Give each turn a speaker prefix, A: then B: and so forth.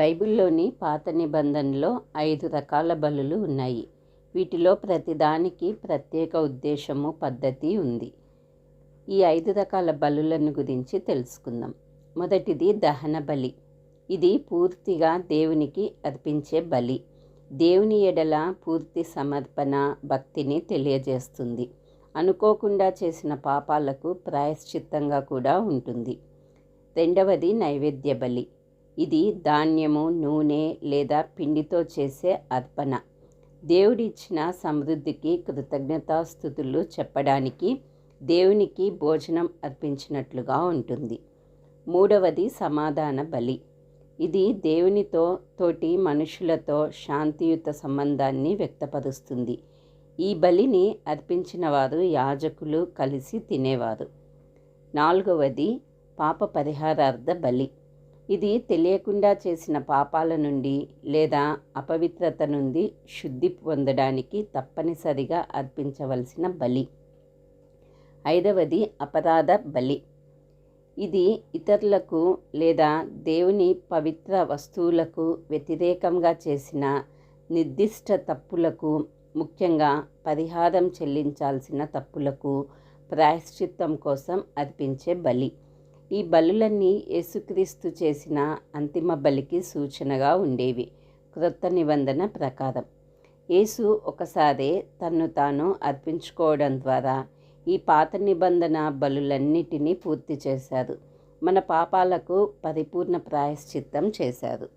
A: బైబిల్లోని పాత నిబంధనలో ఐదు రకాల బలులు ఉన్నాయి. వీటిలో ప్రతిదానికి ప్రత్యేక ఉద్దేశము పద్ధతి ఉంది. ఈ ఐదు రకాల బలులను గురించి తెలుసుకుందాం. మొదటిది దహన బలి. ఇది పూర్తిగా దేవునికి అర్పించే బలి. దేవుని ఎడల పూర్తి సమర్పణ భక్తిని తెలియజేస్తుంది. అనుకోకుండా చేసిన పాపాలకు ప్రాయశ్చిత్తంగా కూడా ఉంటుంది. రెండవది నైవేద్య బలి. ఇది ధాన్యము నూనె లేదా పిండితో చేసే అర్పణ. దేవుడిచ్చిన సమృద్ధికి కృతజ్ఞతాస్థుతులు చెప్పడానికి దేవునికి భోజనం అర్పించినట్లుగా ఉంటుంది. మూడవది సమాధాన బలి. ఇది దేవునితో తోటి మనుషులతో శాంతియుత సంబంధాన్ని వ్యక్తపరుస్తుంది. ఈ బలిని అర్పించిన వారు యాజకులు కలిసి తినేవారు. నాలుగవది పాప పరిహారార్థ బలి. ఇది తెలియకుండా చేసిన పాపాల నుండి లేదా అపవిత్రత నుండి శుద్ధి పొందడానికి తప్పనిసరిగా అర్పించవలసిన బలి. ఐదవది అపరాధ బలి. ఇది ఇతరులకు లేదా దేవుని పవిత్ర వస్తువులకు వ్యతిరేకంగా చేసిన నిర్దిష్ట తప్పులకు ముఖ్యంగా పరిహారం చెల్లించాల్సిన తప్పులకు ప్రాయశ్చిత్తం కోసం అర్పించే బలి. ఈ బలులన్నీ యేసుక్రీస్తు చేసిన అంతిమ బలికి సూచనగా ఉండేవి. క్రొత్త నిబంధన ప్రకారం యేసు ఒకసారి తన్ను తాను అర్పించుకోవడం ద్వారా ఈ పాత నిబంధన బలులన్నిటినీ పూర్తి చేశారు మన పాపాలకు పరిపూర్ణ ప్రాయశ్చిత్తం చేశారు